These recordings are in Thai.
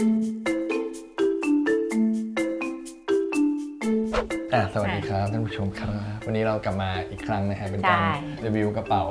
Música อะสวัสดีครับท่านผู้ชมครับ วันนี้เรากลับมาอีกครั้งนะฮะเป็นการใช่รีวิวกระเป๋า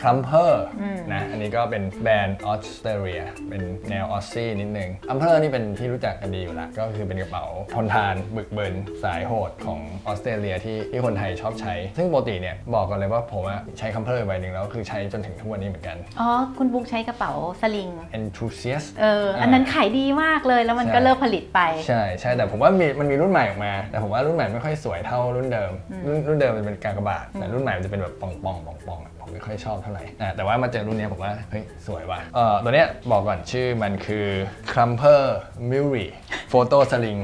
ครัมเพอร์อืมนะ อันนี้ก็เป็นแบรนด์ออสเตรเลียเป็นแนวออสซี่นิดนึงอัมเพอร์นี่เป็นที่รู้จักกันดีอยู่แล้วก็คือเป็นกระเป๋าทนทานบึกเบินสายโหดของออสเตรเลียที่ที่คนไทยชอบใช้ ซึ่งปกติเนี่ยบอกกันเลยว่าผมอะใช้คัมเพอร์ใบหนึ่งแล้วคือใช้จนถึงทุกวันนี้เหมือนกัน อ๋อ คุณบุ๊กใช้กระเป๋าสลิง enthusiast เอออันนั้นขายดีมากเลยแล้วมันก็ใช่เลิกผลิตไป ใช่ใช่แต่ผมว่ามีมันมีรุ่นใหม่ออกมา แต่ผมว่ารุ่นใหม่ไม่ค่อยสวยเท่ารุ่นเดิม รุ่นรุ่นเดิมมันเป็นกากบาทแต่รุ่นใหม่มันจะเป็นแบบปองปองปองปองๆผมไม่ค่อยชอบเท่าไหร่อะแต่ว่ามาเจอรุ่นเนี้ยผมว่าเฮ้ยสวยว่ะเอ่อตัวเนี้ยบอกก่อนชื่อมันคือ Crumper m u r i Photo Sling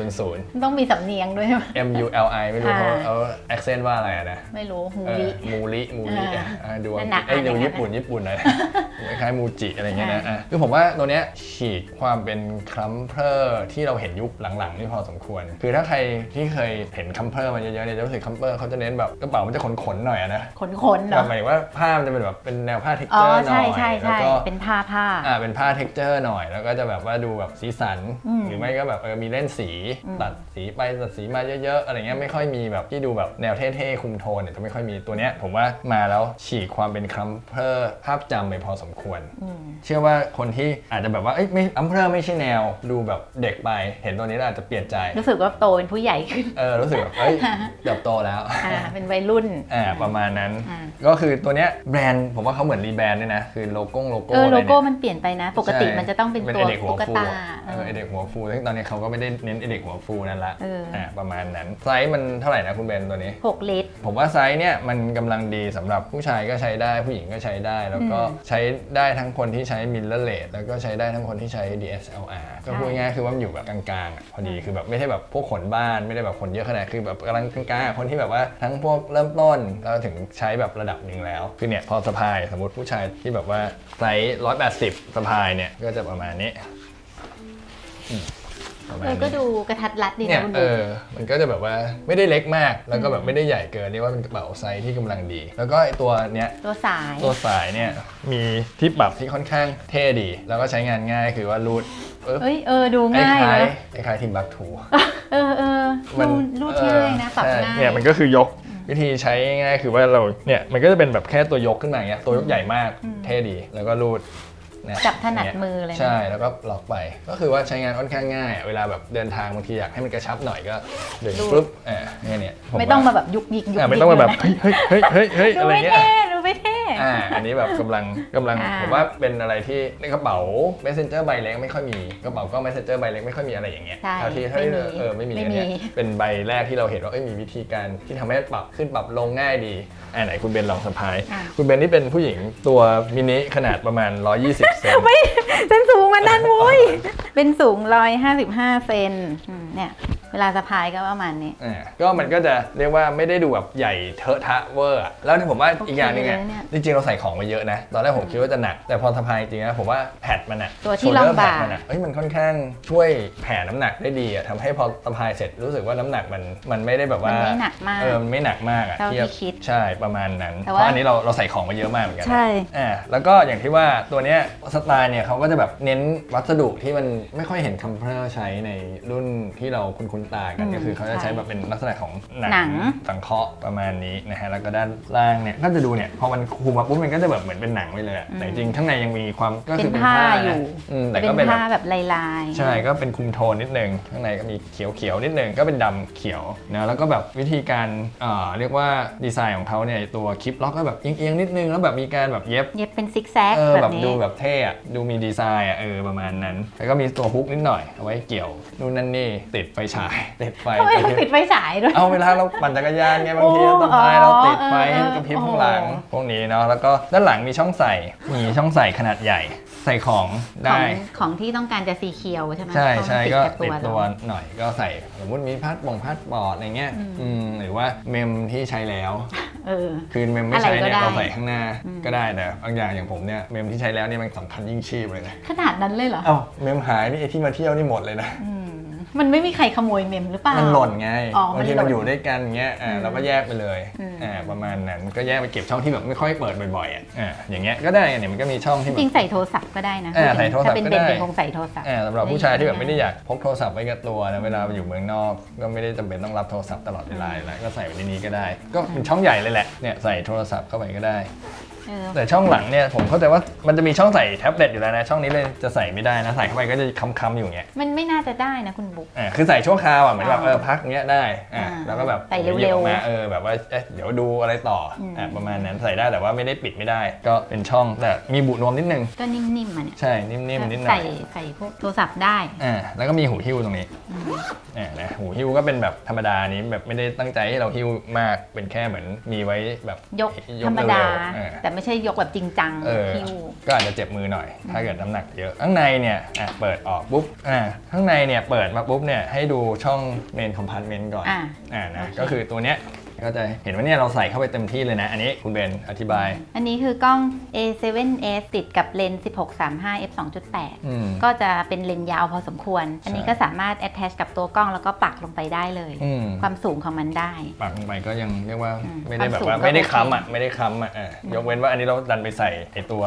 4500 ต้องมีสำเนียงด้วยใช่ไหม M U L I ไม่รู้เขาอ่าเอา accent ว่าอะไรอะนะ ไม่รู้หูเออริมูริมูริอ่าอะอะดูนั่นน่ะไอ้ยอ่านดูอย่างนั้นญี่ปุ่นญี่ปุ่นหน่อยคล้ายๆมูจิอะไรเงี้ยนะอ่าอะคือผมว่าตัวเนี้ยฉีกความเป็นคัมเพอร์ที่เราเห็นยุคหลังๆนี่พอสมควร คือถ้าใครที่เคยเห็นคัมเพอร์มาเยอะๆเนี่ยจะรู้สึกคัมเพอร์เขาจะเน้นแบบกระเป๋ามันจะขนๆหน่อยอะนะขนขนๆเหรแบอบหมายถึงว่าผ้ามันจะเป็นแบบเป็นแนวผ้าเท็กอ๋เจออร์หน่ใช่อยใช่แล้วใช่ก็เป็นผ้าผ้า อ่าเป็นผ้าเท็กเจอร์หน่อยแล้วก็จะแบบว่าดูแบบสีสันอืมหรือไม่ก็แบบเออมีเล่นสีอืมตัดสีไปตัดสีมาเยอะๆอะไรเงี้ยไม่ค่อยมีแบบที่ดูแบบแนวเท่ๆคุมโทนเนี่ยจะไม่ค่อยมีตัวเนี้ยผมว่ามาแล้วฉีกความเป็นคัมเพอร์ภาพจำไปพอสมควรอืมเชื่อว่าคนที่อาจจะแบบว่าเอ้ยไม่อัมเพอร์ไม่ใช่แนวดูแบบเด็กไปเห็นตัวนี้แล้วอาจจะเปลี่ยนใจ รู้สึกว่าโตเป็นผู้ใหญ่ขึ้นเออรู้สึกแบบเอ้ยเติบโตแล้วอ่าเป็นวัยรุ่นอ่าประมาณนั้นอ่าก็คือตัวเนี้ยแบรนด์ผมว่าเขาเหมือนรีแบรนด์ด้วยนะคือโลโก้โลโก้เอออะไรโลเนี่ยโก้มันเปลี่ยนไปนะ ปกติใช่มันจะต้องเป็นเป็นตัวไอเด็กหัวตุ๊กฟูตาอะเออไอเด็กหัวฟูซึ่งตอนนี้เขาก็ไม่ได้เน้นไอเด็กหัวฟูนั่นละเอออ่อ่าประมาณนั้นไซส์มันเท่าไหร่นะคุณเบนตัวนี้หกลิตร ผมว่าไซส์เนี่ยมันกำลังดีสำหรับผู้ชายก็ใช้ได้ผู้หญิงก็ใช้ได้ แล้วก็อืมใช้ได้ทั้งคนที่ใช้มิลเลอร์เลสแล้วก็ใช้ได้ทั้งคนที่ใช้ DSLR ก็พูดง่ายๆคือว่ามันอยู่แบบกลางๆอะพอดีคือแบบไม่ใช่แบบพวกขนบ้านไม่ได้แบบขนเยอะขนาดคือแบบกำลังกลางๆอะคนที่แบบว่าทั้งพวกเริ่มต้นแล้วถึงใช้แบบระดับหนึ่งแล้วคือเนี่ยพอสะพายสมมติผู้ชายที่แบบว่าไซส์180สะพายเนี่ยก็จะประมาณนี้อืม ประมาณเออนี้ก็ดูกระทัดรัดดีเนี่นะยคุณเอบุ๊กอมันก็จะแบบว่าไม่ได้เล็กมาก แล้วก็แบบไม่ได้ใหญ่เกินเรียกว่าเป็นกระเป๋าไซส์ที่กำลังดี แล้วก็ไอตัวเนี้ย ตัวสาย ตัวสายเนี่ยมีที่ปรับที่ค่อนข้างเท่ดี แล้วก็ใช้งานง่ายคือว่ารูดปึ๊บเอ้ยเออดูคล้าง่ายยนะๆคล้ายๆทิมบักทูเออเออรูดรูดง่ายนะปรับใช่ง่ายเนี่ยมันก็คือยกวิธีใช้ง่ายๆคือว่าเราเนี่ยมันก็จะเป็นแบบแค่ตัวยกขึ้นมาอย่างเงี้ยตัวยกใหญ่มากอืมเท่ดี แล้วก็รูดเนี่ยจับถนัดย่างงี้มือเลยนะ ใช่แล้วก็ล็อกไป ก็คือว่าใช้งานค่อนข้างง่ายอะเวลาแบบเดินทางบางทีอยากให้มันกระชับหน่อยก็ดึงปุ๊บอ่าเนี่ยเนี่ยผไม่ว่ต้องมาแบบยุกยิกยุกอ่ายิกไม่ต้องมาแบบเลยนะเฮ้ยเฮ้ยเฮ้ยเฮ้ยเฮ้ยดูอะไรไม่เงี้ยเท่ดูไม่เท่ อ่าอันนี้แบบกำลังกำลังอ่า ผมว่าเป็นอะไรที่ในกระเป๋า messenger ใบเล็กไม่ค่อยมีกระเป๋าก็ messenger ใบเล็กไม่ค่อยมีอะไรอย่างเงี้ยใช่เท่าที่เท่าที่เออไม่มีไม่อันมี เนี้ยเป็นใบแรกที่เราเห็นว่าเอ้ยมีวิธีการที่ทำให้ปรับขึ้นปรับลงง่ายดีอ่าไหนคุณเบนลองสะพาย อะ คุณเบนนี่เป็นผู้หญิงตัวมินิขนาดประมาณ 120เซนเป็นสูงมันนั่นมุ้ย เป็นสูง 155 เซนอืมเนี่ย เวลาสะพายก็ประมาณนี้ อ่าก็มันก็จะเรียกว่าไม่ได้ดูแบบใหญ่เทอะทะเวอร์อะแล้วที่ผมว่าอีกอย่างหนึงอะโอเคเลยเนี่ย จริงๆเราใส่ของมาเยอะนะ ตอนแรกผมคิดว่าจะหนัก แต่พอสะพายจริงๆนะผมว่าแพดมันอะตัวที่ shoulder รองบ่า pad มันอะเอ้ยมันค่อนข้างช่วยแผ่น้ำหนักได้ดีอะทำให้พอสะพายเสร็จรู้สึกว่าน้ำหนักมันมันไม่ได้แบบว่ามันไม่หนักมากเออมันไม่หนักมากอะเท่าที่ทียบคิดใช่ประมาณนั้นแต่เพว่าราะอันนี้เราเราใส่ของมาเยอะมากเหมือนกันนะใช่ อ่าแล้วก็อย่างที่ว่าตัวเนี้ยสไตล์เนี่ยเขาก็จะแบบเน้นวัสดุที่มันไม่ค่อยเห็นคัมเพอร์ใช้ในรุ่นที่เราคุ้นๆตากันอืมก็คือเขาจะใช้แบบเป็นลักษณะของหนัหนังสังเคราะห์ประมาณนี้นะฮะแล้วก็ด้านล่างเนี่ยก็จะดูเนี่ยพอมันคุมมาปุ๊บมันก็จะแบบเหมือนเป็นหนังไปเลยอะแต่จริงๆข้างในยังมีความก็เป็คือนเป็นผ้าผ้าอยู่นะอืมแต่เป็ก็นเป็นแบผ้าบแบบลายๆใช่ก็เป็นคุมโทนนิดนึงข้างในก็มีเขียวๆนิดนึงก็เป็นดำเขียวนะแล้วก็แบบวิธีการเอ่อเรียกว่าดีไซน์ของเขาเนี่ยตัวคลิปล็อกก็แบบเอียงๆนิดนึงแล้วแบบมีการแบบเย็บเย็บเป็นซิกแซกเออแบแบบบนี้ดูแบบเท่อะดูมีดีไซน์อะเออประมาณนั้น แล้วก็มีตัวฮุกนิดหน่อยเอาไว้เกี่ยวนู่นนั่นนี่ติดไฟฉายติดไฟทำไมต้องติดไฟฉายด้วย เอาเวลาเราปั่นจักรยานไงบางทีโอ้ต้นไม้เราติดไฟเออให้กระพริบข้างหลังโอ้พวกนี้เนาะแล้วก็ด้านหลังมีช่องใส่มีช่องใส่ขนาดใหญ่ใส่ของขได้องของที่ต้องการจะสีเขียวใช่ไหมใช่เพราะมันใช่ติดก็กับติดเราตัวหน่อยก็ใส่สมมติมีพาสบงพาสบอร์ดอะไรเงี้ยอืมอืมหรือว่าเมมที่ใช้แล้วเออคือเมมไม่ใช้อะไรก็เนี่ยได้เราใส่ข้างหน้าอืมก็ได้แต่บางอย่างอย่างผมเนี่ยเมมที่ใช้แล้วเนี่ยมันสำคัญยิ่งชีพเลยนะขนาดนั้นเลยเหรอเอ้าเมมหายนี่ไอ้ที่มาเที่ยวนี่หมดเลยนะอื มมันไม่มีใครขโมยเมมหรือเปล่า มันหล่นไงอ๋อมันบางทีหล่มันนอยู่ด้วยกันอย่างเงี้ยอ่าอืมเราก็แยกไปเลยอืมอ่าประมาณนั้นก็แยกไปเก็บช่องที่แบบไม่ค่อยเปิดบ่อยๆอะอ่าอย่างเงี้ยก็ได้เนี่ยมันก็มีช่องที่แบจริบงๆใส่โทรศัพท์ก็ได้นะอ่าใส่โทรศัพท์ถ้าเป็นก็เบนได้เป็นคงใส่โทรศัพท์ อ่าสำหรับผู้ชายที่แบบไม่ได้อยากพกโทรศัพท์ไว้กับตัวนะเวลาไปอยู่เมืองนอกก็ไม่ได้จำเป็นต้องรับโทรศัพท์ตลอดเวลาอยู่แล้วก็ใส่ไว้ในนี้ก็ได้ ก็เป็นช่องใหญ่เลยแหละเนี่ยใส่โทรศัพท์เข้าไปก็ได้ เออแต่ช่องหลังเนี่ยผมเข้าใจว่ามันจะมีช่องใส่แท็บเล็ตอยู่แล้วนะช่องนี้เลยจะใส่ไม่ได้นะใส่เข้าไปก็จะค้ำๆอยู่อย่างเงี้ยมันไม่น่าจะได้นะคุณบุ๊ก อ่าคือใส่ชั่วคราวอะเหมือนแบบอ๋อเออพักเงี้ยได้อ่าอ่าแล้วก็แบบใส่เร็วๆหยิบออกมาเออแบบว่าเอ๊ะเดี๋ยวดูอะไรต่ออม อ่าประมาณนั้นใส่ได้แต่ว่าไม่ได้ปิดไม่ได้ ก็เป็นช่องแต่มีบุนวมนิดนึงก็นิ่มๆมาเนี่ยใช่นิ่มๆนิดหน่ใส่อยใส่พวกโทรศัพท์ได้อ่าแล้วก็มีหูหิ้วตรงนี้อืมอ่านะหูหิ้วก็เป็นแบบธรรมดานี้แบบไม่ได้ตั้งใจให้เราหิ้วมากเป็นแค่เหมือนมีไว้แบบยกธรรมดาเวๆอ่า แต่ไม่ใช่ยกแบบจริงจังเออคิวก็อาจจะเจ็บมือหน่อย ถ้าเกิดน้ำหนักเยอะ ข้างในเนี่ยอะเปิดออกปุ๊บอ่าข้างในเนี่ยเปิดมาปุ๊บเนี่ยให้ดูช่องเมนคอมพาร์ตเมนต์ก่อนอ่าอ่านะโอเคก็คือตัวเนี้ย ก็จะเห็นว่าเนี่ยเราใส่เข้าไปเต็มที่เลยนะ อันนี้คุณเบนอธิบาย อันนี้คือกล้อง A7S ติดกับเลนส์1635 f 2.8 อืม ก็จะเป็นเลนส์ยาวพอสมควร อันนี้ก็สามารถ attach กับตัวกล้องแล้วก็ปักลงไปได้เลย อืม ความสูงของมันได้ ปักลงไปก็ยังเรียกว่าอืมไม่ได้แบบความสูงว่าไม่ได้ก็โอเคค้ำอะไม่ได้ค้ำอะอะยกเว้นว่าอันนี้เราดันไปใส่ไอตัว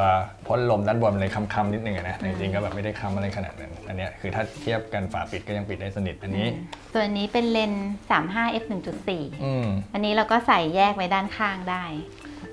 พ่นลมด้านบนมันเลยค้ำๆนิดนึงอะนะแต่จริงๆก็แบบไม่ได้ค้ำอะไรขนาดนั้นอันเนี้ยคือถ้าเทียบกันฝาปิดก็ยังปิดได้สนิทอันนี้ ส่วนอันนี้เป็นเลนส์35 f 1.4 อืม อันนี้เราก็ใส่แยกไว้ด้านข้างได้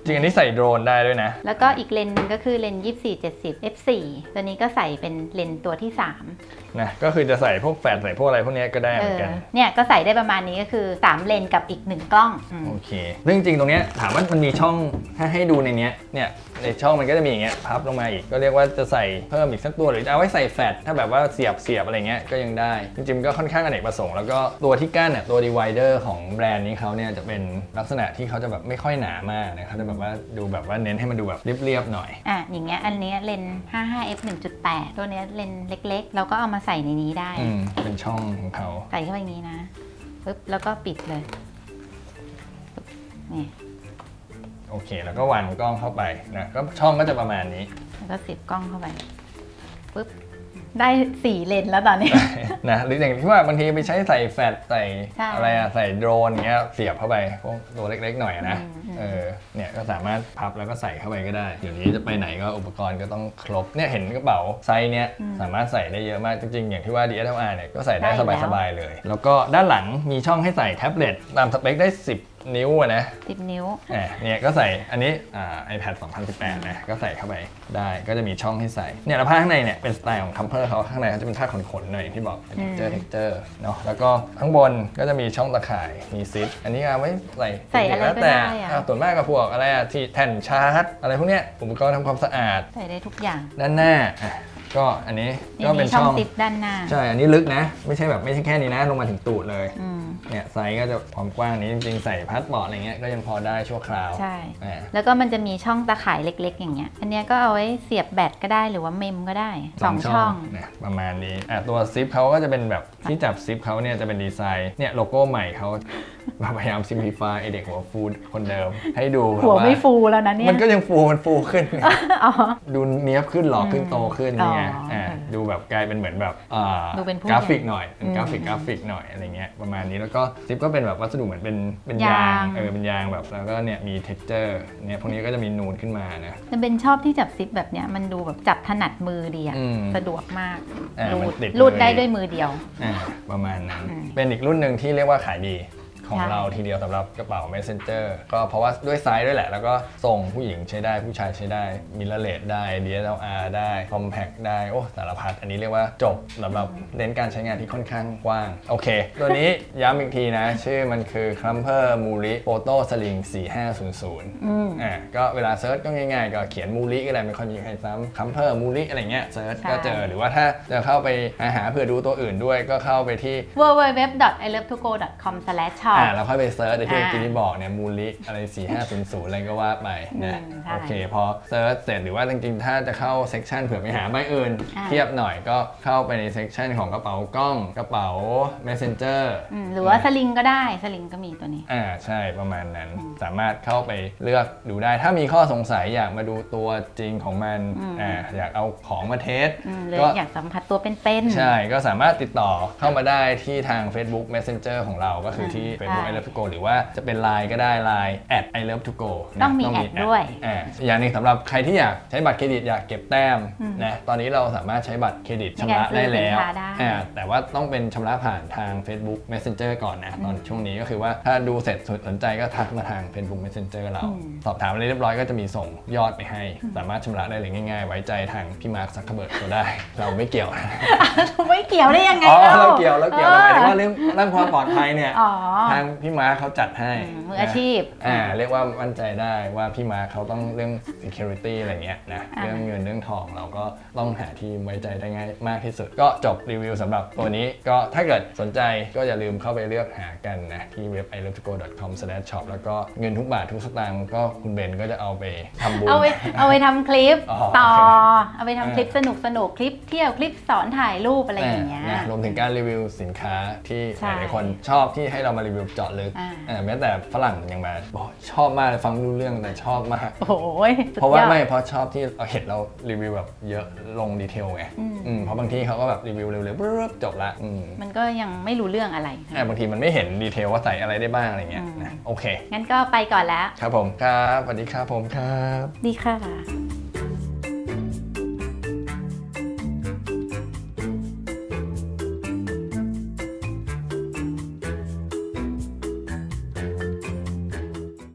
จริงอันนี้ใส่โดรนได้ด้วยนะ แล้วก็อีกเลนส์หนึงก็คือเลนส์24 70 f 4 ตัวนี้ก็ใส่เป็นเลนส์ตัวที่3นะ ก็คือจะใส่พวกแฟลชใส่พวกอะไรพวกเนี้ยก็ได้เอเหมืออนกันเนี่ยก็ใส่ได้ประมาณนี้ก็คือ 3 เลนส์กับอีก 1 กล้องอืมโอเค ซึ่งจริงๆตรงเนี้ยถามว่ามันมีช่องถ้าให้ดูในเนี้ยเนี่ย ในช่องมันก็จะมีอย่างเงี้ยพับลงมาอีกก็เรียกว่าจะใส่เพิ่มอีกสักตัวหรือจะเอาไว้ใส่แฟลชถ้าแบบว่าเสียบเสียบอะไรเงี้ยก็ยังได้ จริงๆมันก็ค่อนข้างอเนกประสงค์แล้วก็ตัวที่กั้นเนี่ยตัว divider ของแบรนด์นี้เขาเนี่ยจะเป็นลักษณะที่เขาจะแบบไม่ค่อยหนามากนะเขาจะแบบว่าดูแบบว่าเน้นให้มันดูแบบเรียบๆหน่อย อะ อย่างเงี้ย อันเนี้ยเลนส์55 f 1.8 ตัวเนี้ยเลนส์เล็กๆ เราก็เอามาใส่ในนี้ได้ อืมเป็นช่องของเขา ใส่เข้าไปอย่างนี้นะปึ๊บแล้วก็ปิดเลยปึ๊บนี่ โอเค แล้วก็วางกล้องเข้าไปนะก็ช่องก็จะประมาณนี้ แล้วก็เสียบกล้องเข้าไปปึ๊บได้สี่เลนส์แล้วตอนนี้ นะหรืออย่างที่ว่าบางทีไปใช้ใส่แฟลชใส่ใช่อะไรอะใส่โดรนอย่างเงี้ยเสียบเข้าไปพวกตัวเล็กๆหน่อยอะนะอืมอืม เออเนี่ยก็สามารถพับแล้วก็ใส่เข้าไปก็ได้เดี๋ยวนี้จะไปไหนก็อุปกรณ์ก็ต้องครบเนี่ยเห็นกระเป๋าไซส์เนี้ยสามารถใส่ได้เยอะมากจริงๆอย่างที่ว่า DSLR เนี่ยก็ใส่ได้สบายๆเลย แล้วก็ด้านหลังมีช่องให้ใส่แท็บเล็ตตามสเปคได้ 10 นิ้วอะนะสิบนิ้ว อะเนี่ยก็ใส่อันนี้อ่า iPad 2018 นะ ก็ใส่เข้าไปได้ก็จะมีช่องให้ใส่เนี่ยแล้วผ้าข้างในเนี่ยเป็นสไตล์ของคัมเพอร์เขาข้างในเขาจะเป็นผ้าขนๆหน่อยอย่างที่บอกเป็นอืมเจอร์เท็กเจอร์เนาะแล้วก็ข้างบนก็จะมีช่องตะข่ายมีซิปอันนี้เอาไว้ใส่ใส่อะไรแล้วก็แต่ได้อะ อะส่วนมากกับพวกอะไรอะที่แท่นชาร์จอะไรพวกเนี้ยอุปกรณ์ทำความสะอาด ใส่ได้ทุกอย่าง ด้านหน้าอะ ก็อันนี้นี่ก็เป็มีนช่องช่องติดด้านหน้า ใช่ อันนี้ลึกนะ ไม่ใช่แบบไม่ใช่แค่นี้นะ ลงมาถึงตูดเลยอืมเนี่ยไซส์ก็จะความกว้างนี้จริงๆ ใส่พาสปอร์ตอะไรเงี้ยก็ยังพอได้ชั่วคราว ใช่อะแล้วก็มันจะมีช่องตะข่ายเล็ก ๆ อย่างเงี้ย อันเนี้ยก็เอาไว้เสียบแบตก็ได้หรือว่าเมมก็ได้สองช่องนะประมาณนี้อะตัวซิปเขาก็จะเป็นแบบที่จับซิปเขาเนี่ยจะเป็นดีไซน์ เนี่ยโลโก้ใหม่เขาพยายามซิมพลิฟายไอเด็กหัวฟูคนเดิม ให้ดูแบบหัวไม่าฟูแล้วนะเนี่ย มันก็ยังฟูมันฟูขึ้นไงอ๋อดูเนี้ยบขึ้นหล่อขึ้นอืมโตขึ้นอ๋อนี่ไงอะเออดูแบบกลายเป็นเหมือนแบบอ่าดูเป็นผู้กราฟิกใหญ่หน่อยเป็นอืมกราฟิกกราฟิกหน่อยอะไรเงี้ยประมาณนี้แล้วก็ซิปก็เป็นแบบวัสดุเหมือนเป็นเป็นยายางงเออเป็นยางแบบแล้วก็เนี่ยมีเท็กเจอร์เนี่ยพวกนี้ก็จะมีนูนขึ้นมานะแต่เป็นชอบที่จับซิปแบบเนี้ยมันดูแบบจับถนัดมือดีอะอืมสะดวกมากอ่ารูมันดติดรูดมือได้ด้วยมือเดียวอ่าประมาณนั้นอืมเป็นอีกรุ่นหนึ่งที่เรียกว่าขายดี ของใช่เราทีเดียวสำหรับกระเป๋า messenger ก็เพราะว่าด้วยไซส์ด้วยแหละ แล้วก็ทรงผู้หญิงใช้ได้ผู้ชายใช้ได้มิลเลตได้ DSLR ได้ compact ได้ โอ้สารพัดอันนี้เรียกว่าจบสำหรับเน้นการใช้งานที่ค่อนข้างกว้าง โอเค ตัวนี้ย้ำอีกทีนะ ชื่อมันคือ Clumper Muli Photo Sling 4500อืมอ่าก็เวลาเซิร์ชก็ง่ายๆ ก็เขียนมูลิก็ได้ไม่ค่อยมีใครซ้ำคัมเพอร์มูลิอะไรเงี้ยเซิร์ชใช่ก็เจอหรือว่าถ้าจะเข้าไปหาหาเผื่อดูตัวอื่นด้วยก็เข้าไปที่ www.ilovetogo.com/shop อ่าเราค่อยไปเซิร์ชในที่อ่ากินที่บอกเนี่ยมูลิอะไร 4500 อะไรก็ว่าไปนะอืมใช่ โอเค พอเซิร์ชเสร็จหรือว่าจริงๆถ้าจะเข้าเซกชันเผื่อไปหาใบอื่น อ่า เทียบหน่อยก็เข้าไปในเซกชันของกระเป๋ากล้องกระเป๋า messenger อืมหรือว่าสลิงก็ได้สลิงก็มีตัวนี้ อ่าใช่ประมาณนั้นสามารถเข้าไปเลือกดูได้ ถ้ามีข้อสงสัยอยากมาดูตัวจริงของมันอืม อ่าอยากเอาของมาเทสอืมหรือก็ อยากสัมผัสตัวเป็นๆ ใช่ ก็สามารถติดต่อเข้ามาได้ที่ทาง Facebook Messenger ของเราก็คือที่ Facebook ใช่ I Love to go หรือว่าจะเป็น Line ก็ได้ Line at I Love to go นะต้องมีแอดด้วย อ่าอย่างหนึงสำหรับใครที่อยากใช้บัตรเครดิตอยากเก็บแต้มอืมนะตอนนี้เราสามารถใช้บัตรเครดิตในชำการระได้แล้วซื้อสินค้าได้ อ่าแต่ว่าต้องเป็นชำระผ่านทาง Facebook Messenger ก่อนนะตอนช่วงนี้ก็คือว่าถ้าดูเสร็จสนใจก็ทักมาทาง Facebook Messenger เราอืมสอบถามอะไรเรียบร้อยก็จะมีส่งยอดไปให้ สามารถชำระได้เลยง่ายๆ ไว้ใจทางพี่มาร์คซักเคเบิร์ดก็ได้ เราไม่เกี่ยวนะ ไม่เกี่ยวได้ยังไงอ๋อล่เราเกี่ยวเราเกี่ยวอเราหอมายถึงว่าเรื่องเรื่องความปลอดภัยเนี่ย อ๋อ ทางพี่มาร์คเขาจัดให้อืมมืออาชีพนะอ่าเรียกว่ามั่นใจได้ว่าพี่มาร์คเขาต้องเรื่อง security อะไรเงี้ยนะอ่าเรื่องเงินเรื่องทองเราก็ต้องหาที่ไว้ใจได้ง่ายมากที่สุด ก็จบรีวิวสำหรับตัวนี้ก็ถ้าเกิดสนใจก็อย่าลืมเข้าไปเลือกหากันนะที่เว็บ i l o v e to go com shop แล้วก็เงินทุกบาททุกสตางค์ก็คุณเบนก็จะเอาไปทำบุญเอาไปเอาไปทำคลิปอ๋อต่อโอเคเอาไปทำคลิปสนุกสนุกคลิปเที่ยวคลิปสอนถ่ายรูปอะไรอย่างเงี้ยนะรวมถึงการรีวิวสินค้าที่ใช่หลายๆคนชอบที่ให้เรามารีวิวเจาะลึกอ่า อ่าแม้แต่ฝรั่งยังมาบอกชอบมากเลยฟังไม่รู้เรื่องแต่ชอบมาก โอ้โหสุดเพราะว่ายอด ไม่เพราะชอบที่เราเห็นเรารีวิวแบบเยอะลงดีเทลไงอืม อืมเพราะบางทีเขาก็แบบรีวิวเร็วๆปึ๊บจบละอืมมันก็ยังไม่รู้เรื่องอะไรอ่าบางทีมันไม่เห็นดีเทลว่าใส่อะไรได้บ้างอะไรเงี้ยอืม นะโอเค งั้นก็ไปก่อนแล้ว ครับผมครับสวัสดีครับผมครับ ดีค่ะ